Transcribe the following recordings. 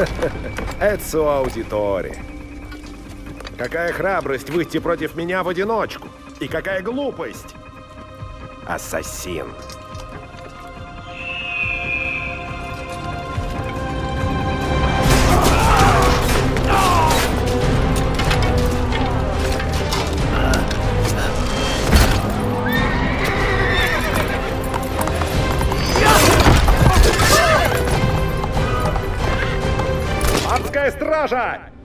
Эцо аудитори. Какая храбрость выйти против меня в одиночку. И какая глупость. Ассасин. Tabajara.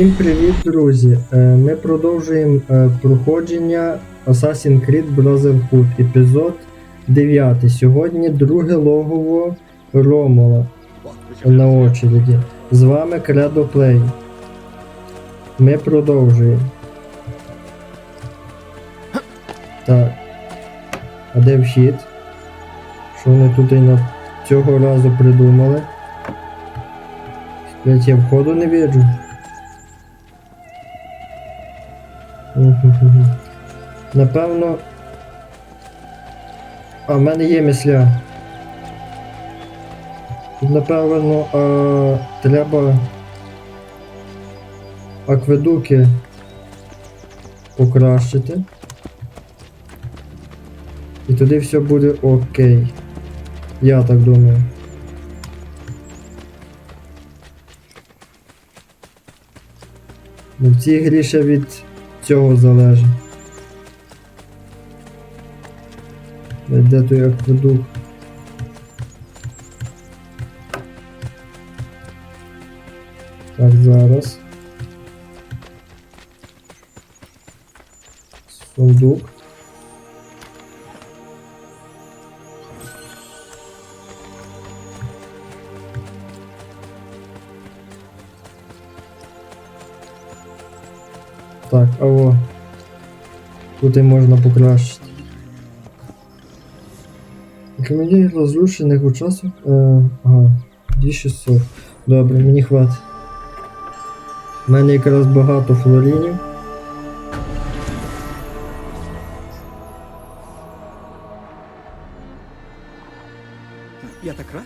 Всім привіт, друзі! Е, Ми продовжуємо е, проходження Assassin's Creed Brotherhood, епізод 9. Сьогодні друге логово Ромола на очереді. З вами Credo Play. Ми продовжуємо. Так. А де вхід? Що вони тут і на цього разу придумали? Я входу не бачу. Напевно. А в мене є мисля. Тут, напевно, а, треба акведуки покращити. І тоді все буде окей. Я так думаю. Ну, в цій грі ще від цього залежить. Де той акведук? Так, зараз. Сундук. Так, аво. Тут і можна покращити. Комедії розрушених учасок. Е, ага, 2600. Добре, мені хватить. У мене якраз багато флорінів. Я так рад.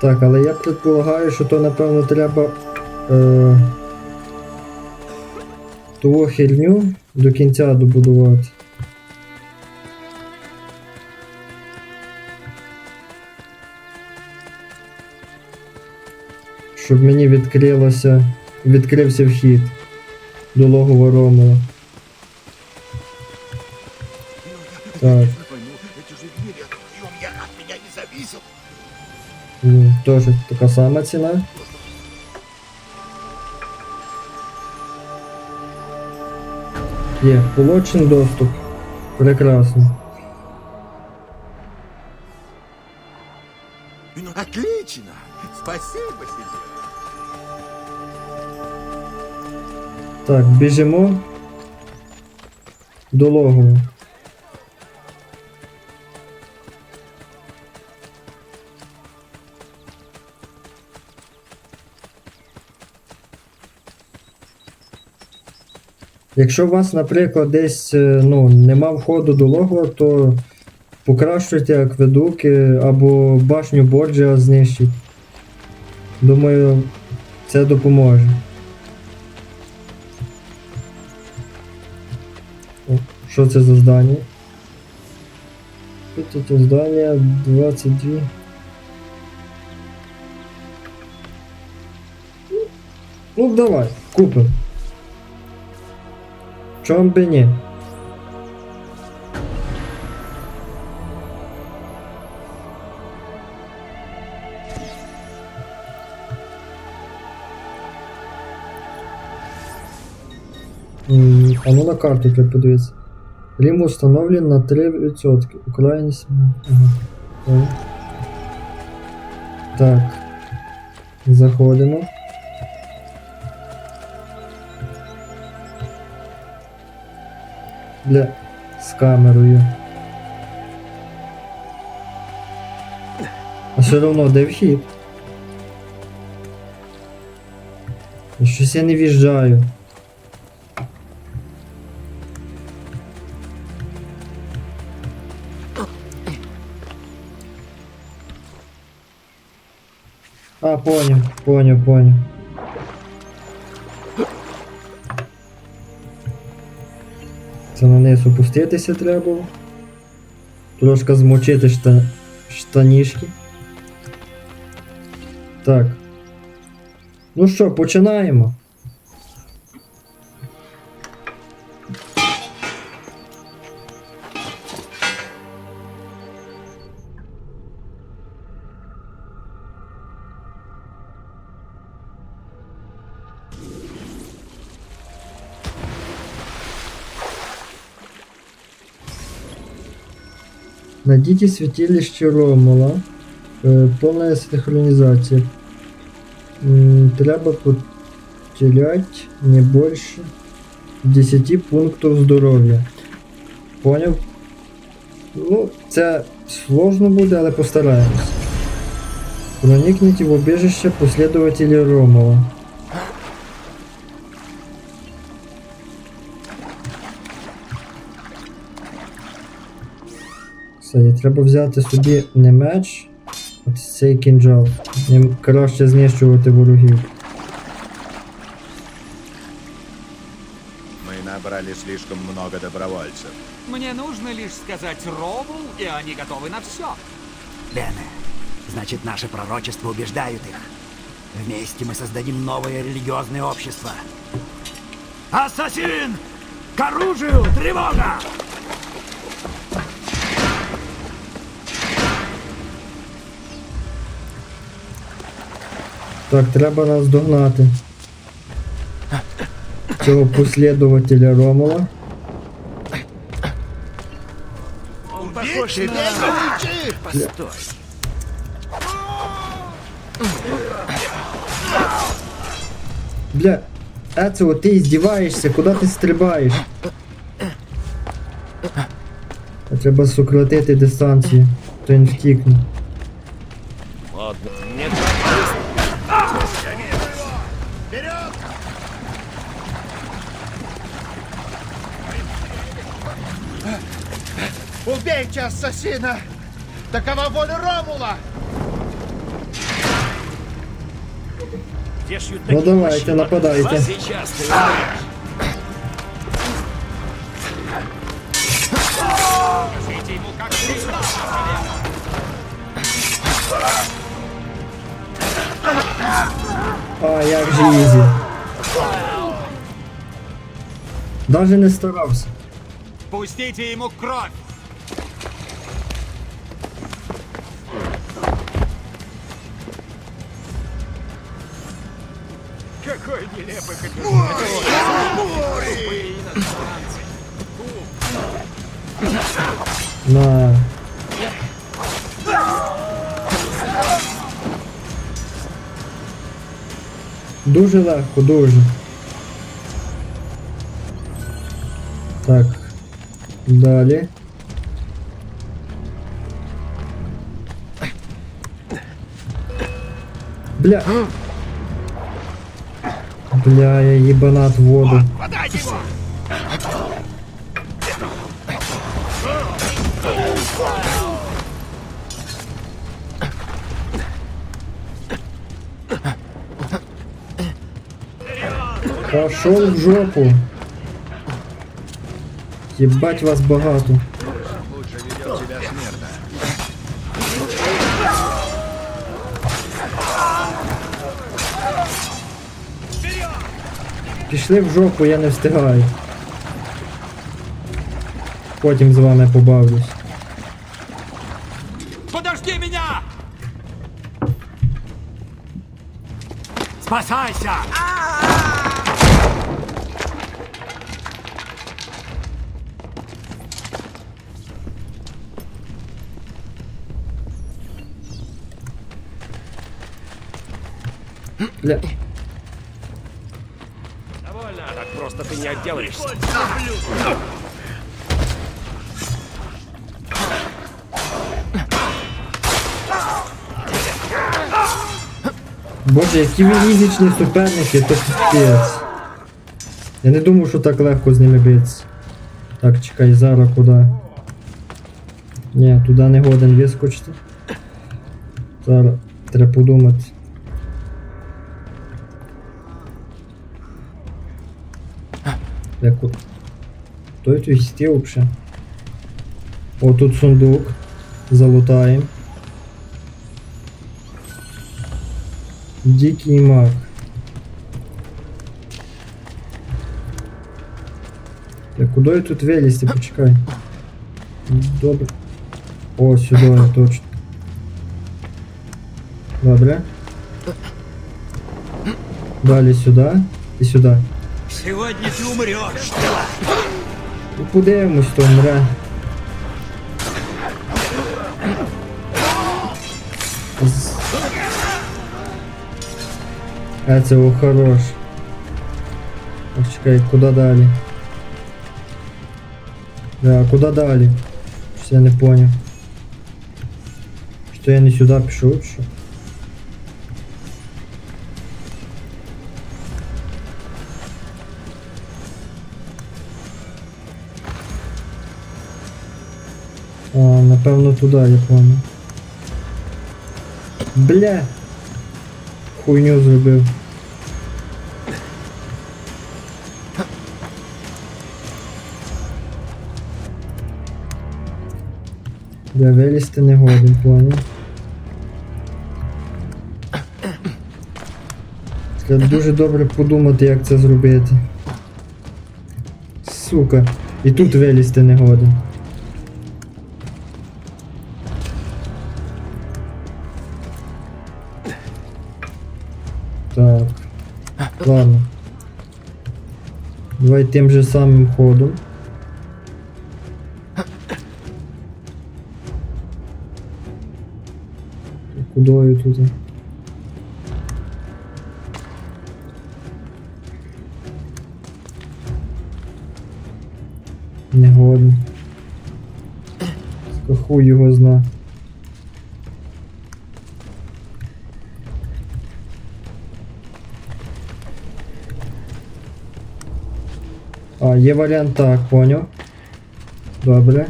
Так, але я предполагаю, що то напевно треба е, ту херню до кінця добудувати. Щоб мені відкрилося, відкрився вхід до логова Ромова. Так. Ну, Теж така сама ціна. Є, получен доступ. Прекрасно. Отлично. Спасибо тебе. Так, біжимо до логова. Якщо у вас, наприклад, десь е, ну, нема входу до логова, то покращуйте акведуки або башню Борджа знищіть. Думаю, це допоможе. Що це за здання? Що це здання 22. Ну давай, купимо. Чом би ні? М, А ну на карту треба подивитися. Рім установлен на 3%. Україна 7. Ага. О. Так. Заходимо. Бля, з камерою. А все одно де вхід? Щось я не в'їжджаю. А, понял, понял, понял. Опуститися треба. Трошки змочити шта... штанішки. Так. Ну що, починаємо. Найдите святилище Ромула. Е, Повна синхронізація. Треба потерять не більше 10 пунктів здоров'я. Поняв? Ну, це сложно буде, але постараємось. Проникніть в убежище последователя Ромова. Все, і треба взяти собі не меч, а цей кінжал. Ним краще знищувати ворогів. Мы набрали слишком много добровольцев. Мне нужно лишь сказать Робул, и они готовы на все. Дэне, значит, наши пророчества убеждают их. Вместе мы создадим новое религиозное общество. Ассасин! К оружию! Тревога! Так, треба нас догнати. Цього послідователя Ромова. Постой. Бля, Ецео, ти здіваєшся, куди ти стрибаєш? Треба сократити дистанцію, то він втікне. Ассасина! Такова воля Ромула! Ну давайте, нападайте. Сейчас ты умрешь. Скажите ему, как всегда, А, як же ізі. Даже не старався. Пустите ему кровь. Какой нелепый На. Дуже легко, дуже. Так. Далі. Бля. Бля, я ебанат в воду. Пошел в жопу. Ебать вас багато. Пішли в жопу, я не встигаю. Потім з вами побавлюсь. Подожди мене! Спасайся! Бля. Просто ты не отделаешься. Боже, які ви фізичні суперники, то піпець. Я не думав, що так легко з ними битися. Так, чекай, зараз куди? Ні, туди не годен вискочити. Зараз треба подумати. Як от. Хто тут стіл взагалі? О, тут сундук. Залутаємо. Дикий маг. Я куди я тут вилізти? Почекай. Добре. О, сюди я точно. Добре. Далі сюди і сюди. Сегодня ты умрешь. Ну, подивимось, хто вмре. З- А це о, хорош. Так, чекай, куди далі? Да, а куди далі? Щось я не поняв. Що я не сюди пішов, чи А, напевно туди, я понял. Бля! Хуйню зробив. Бля, вилізти не годен, понял. Треба дуже добре подумати, як це зробити. Сука. І тут вилізти не годен. Давай тим же самим ходом. Кудою тут? Не годен. Хуй його зна. Є варіант так, поняв. Добре.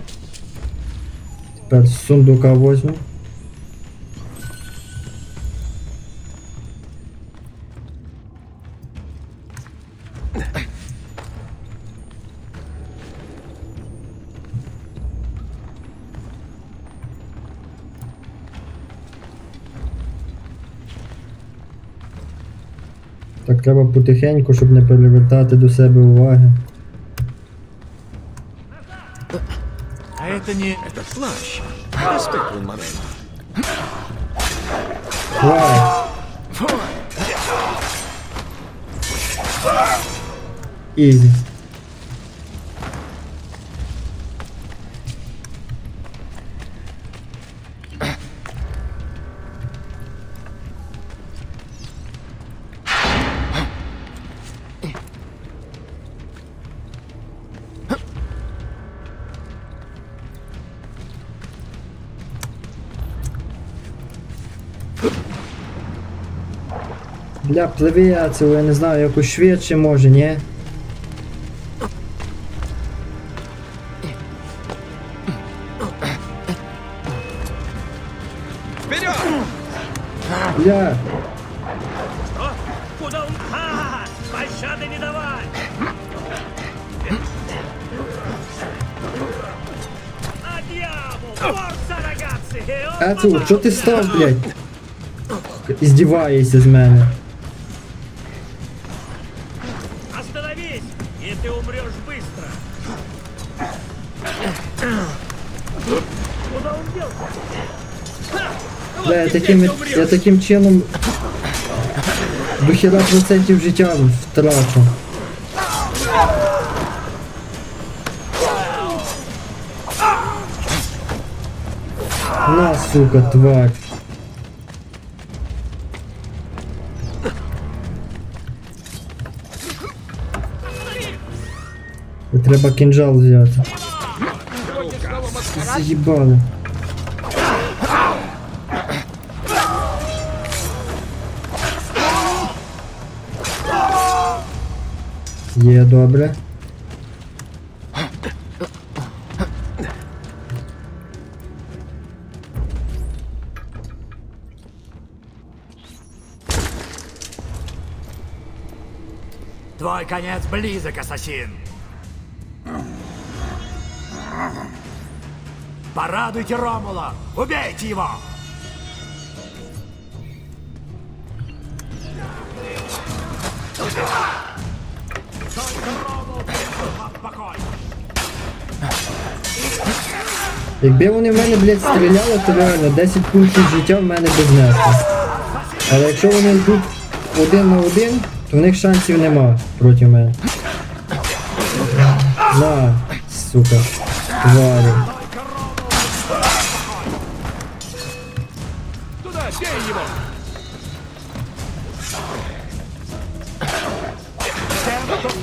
Тепер з сундука возьму. Так треба потихеньку, щоб не перевертати до себе уваги. Манхэттене... Этот плащ. Распектрун момент. Изи. Бля, пливи, а це я не знаю, якось швидше може, ні? Вперед! Бля, Куда он? Ха! Пощады не давай! А дьявол! Форса, ragazzi! А це, що ти став, блядь? Іздіваєшся з мене. Да я таким, я таким чином дохіда процентів життя втрачу. На, сука, тварь. Треба кинжал взять. Заїбали. Є добре. Твой конец близок, ассасин. Порадуйте Ромула! Убейте его! Якби вони в мене, блядь, стріляли, то реально 10 пунктів життя в мене без нести. Але якщо вони йдуть один на один, то в них шансів нема проти мене. На, сука, тварі.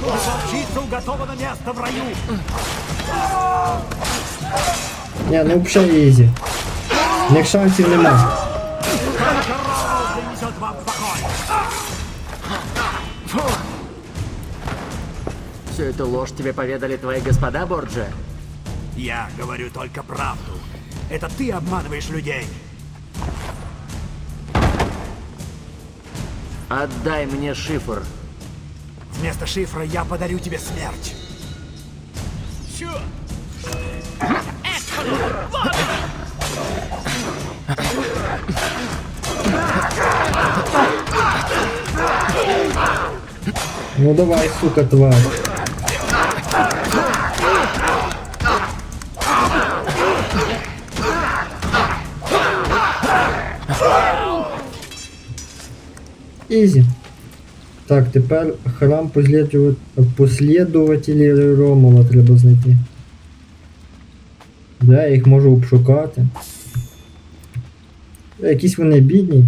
Волчицу, уготовано место в раю! Ні, ну взагалі ізі. В них шансів нема. Ромул принесет вам покой! Всю эту ложь тебе поведали твои господа, Борджи? Я говорю только правду. Это ты обманываешь людей. Отдай мне шифр. Вместо шифра я подарю тебе смерть. Ну давай, сука, тварь. Ізі. Так, тепер храм послідува- послідувателі Ромула треба знайти. Де я їх можу обшукати? Якісь вони бідні.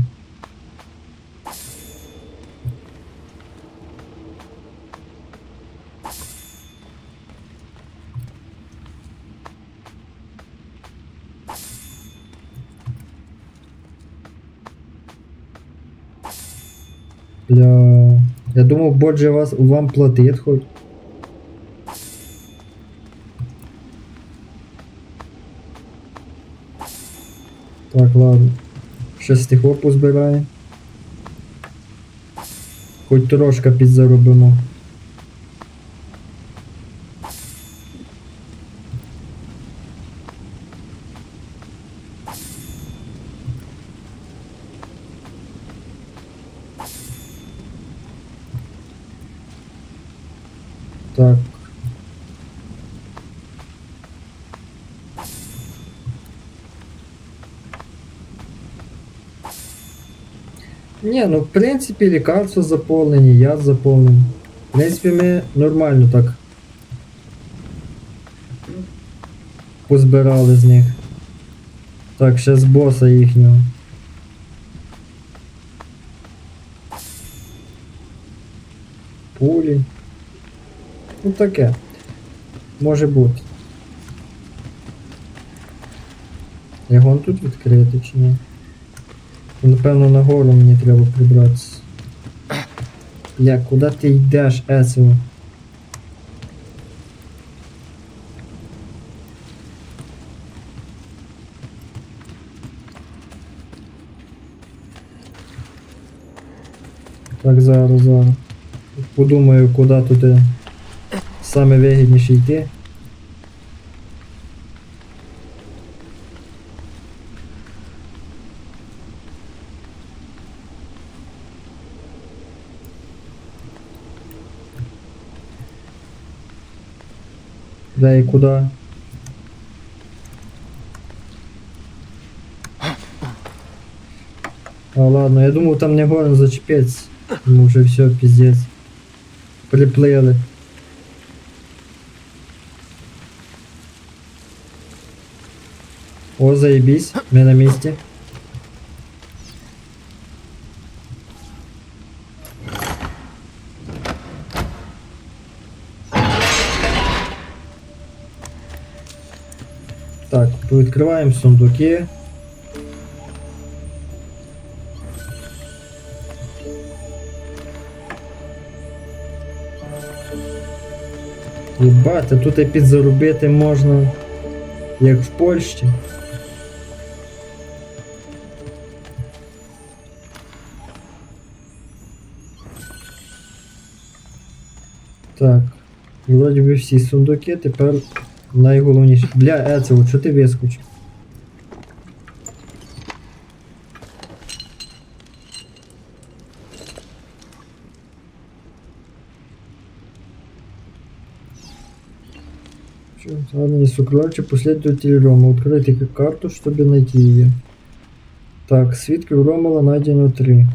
Я думав, Боджи вас вам платить хоч. Так, ладно. Ще стихло позбирає. Хоч трошки підзаробимо. Так. Ні, ну в принципі лікарства заповнені, яд заповнений. В принципі, ми нормально так позбирали з них. Так, ще з боса їхнього. Пулі. Ну таке. Може бути. Його тут відкрити чи ні? Напевно нагору мені треба прибратися. Бля, куди ти йдеш, Есео? Так, зараз, зараз. Подумаю, куди тут е, саме вигідніше йти. Да и куда? А ладно, я думал там не горен зачепец. Мы уже все, пиздец. Приплыли. О, заебись, мы на месте. Так, повідкриваємо сундуки. Єбати, тут і підзаробити можна, як в Польщі. Так. Вроді би всі сундуки, тепер найголовніше. Бля, Ецел, що ти вискочив? Ладно, сокровище последователь Рома. Откройте карту, чтобы найти ее. Так, свитків Ромала найдено три.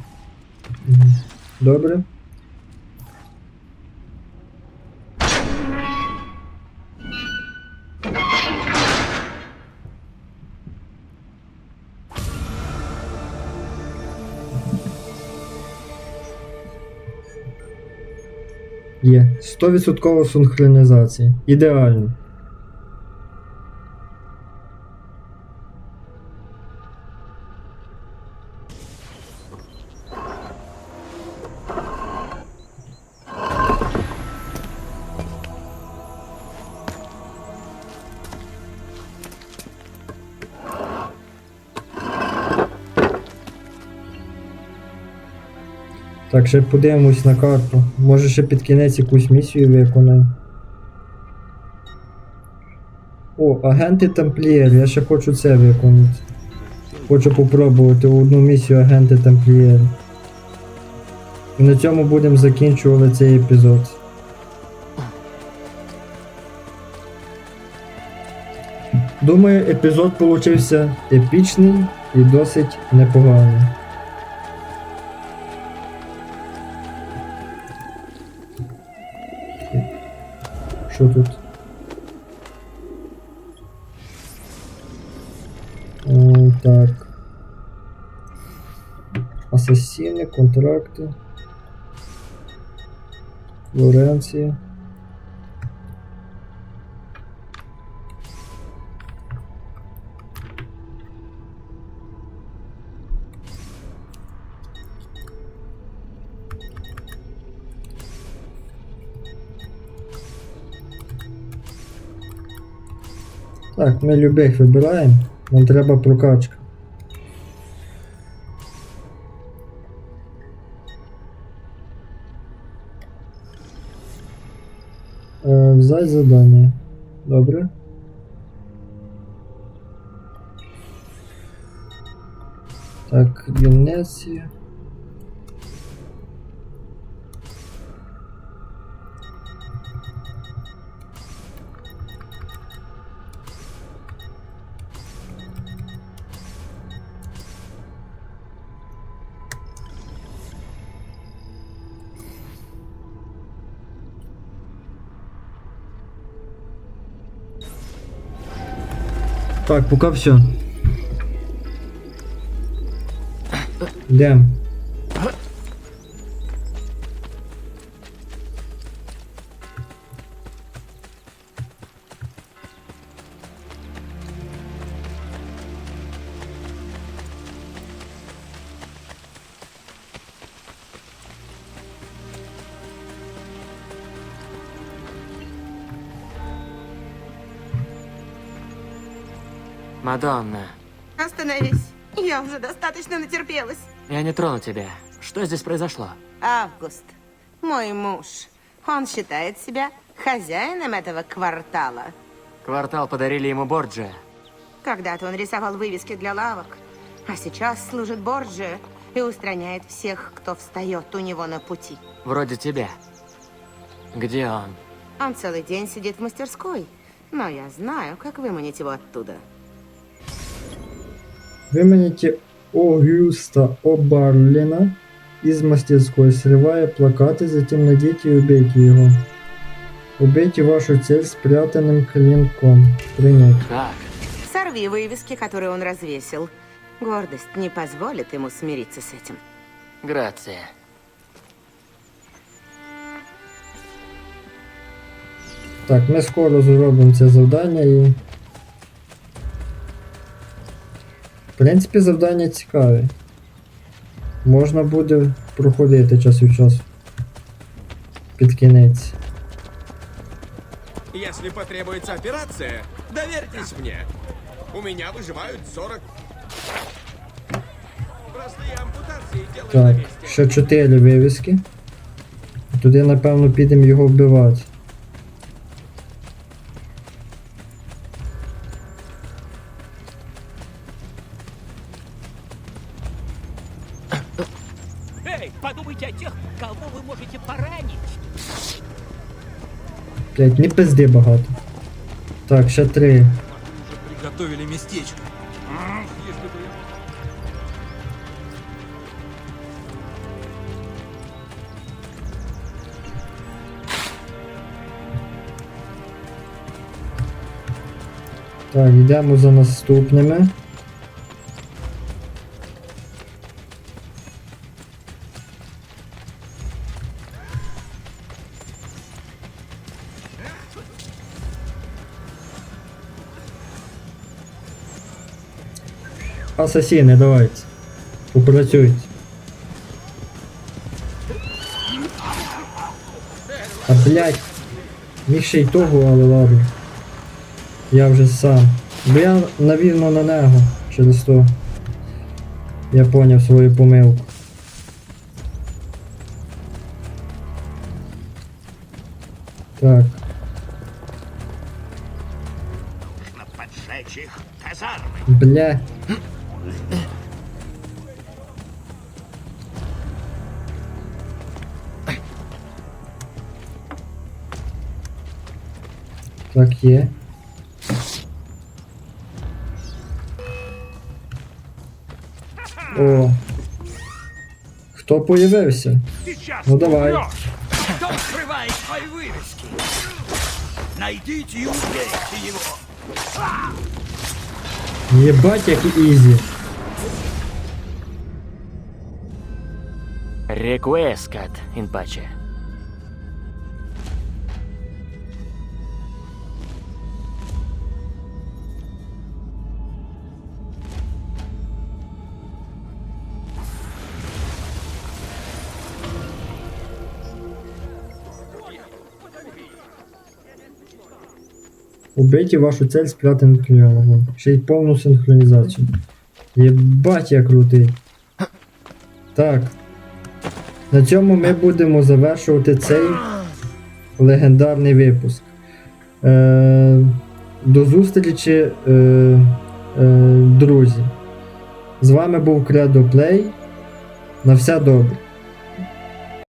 Мгм. Добре. Є. 100% синхронізація. Ідеально. Так, ще подивимось на карту. Може ще під кінець якусь місію виконаю. О, агенти тамплієр, я ще хочу це виконати. Хочу попробувати одну місію агенти тамплієр. І на цьому будемо закінчувати цей епізод. Думаю, епізод получився епічний і досить непоганий. Що тут? Так. Асасіни, контракти. Флоренція. Так, ми любих вибираємо. Нам треба прокачка. Е, взять задання. Добре. Так, Венеція. Так, пока все. Йдем. Мадонна, Остановись. Я уже достаточно натерпелась. я не трону тебя. Что здесь произошло? Август, мой муж. Он считает себя хозяином этого квартала. Квартал подарили ему Борджия. Когда-то он рисовал вывески для лавок, а сейчас служит Борджи и устраняет всех, кто встает у него на пути. Вроде тебя. Где он? Он целый день сидит в мастерской, но я знаю, как выманить его оттуда. Виманите Огюста Обарліна із мастерської, сриває плакати, затем найдіть і убейте його. Убейте вашу цель спрятанным клинком. Принять. Как? Сорви вывески, которые он развесил. Гордость не позволит ему смириться с этим. Грация. Так, ми скоро зробимо це завдання і В принципі, завдання цікаві. Можна буде проходити час від часу. Під кінець. Если потребуется операция, доверьтесь мне. У меня выживают 40. Простые ампутации делаю на Так, месте. ще 4 вивіски. Туди, напевно, підемо його вбивати. Блять, не пизди багато. Так, ще 3. Уже приготовили местечко. Я... Так, йдемо за наступними. Асасіни, давайте. Попрацюйте. А блять. Міг ще й того, але ладно. Я вже сам. Бо я навірно на нього через то. Я поняв свою помилку. Так. Бля. Так є. О. Хто появився? Ну давай. Кто скрывает свои вывески? Найдите и убейте его. Єбать, як ізі. Рекуэскат, инпаче. Убейте вашу цель спрятанным клювом. Ще й повну синхронізацію. Єбать, я крутий. Так. На цьому ми будемо завершувати цей легендарний випуск. Е, до зустрічі, е, е, друзі. З вами був Кредо Плей. На все добре.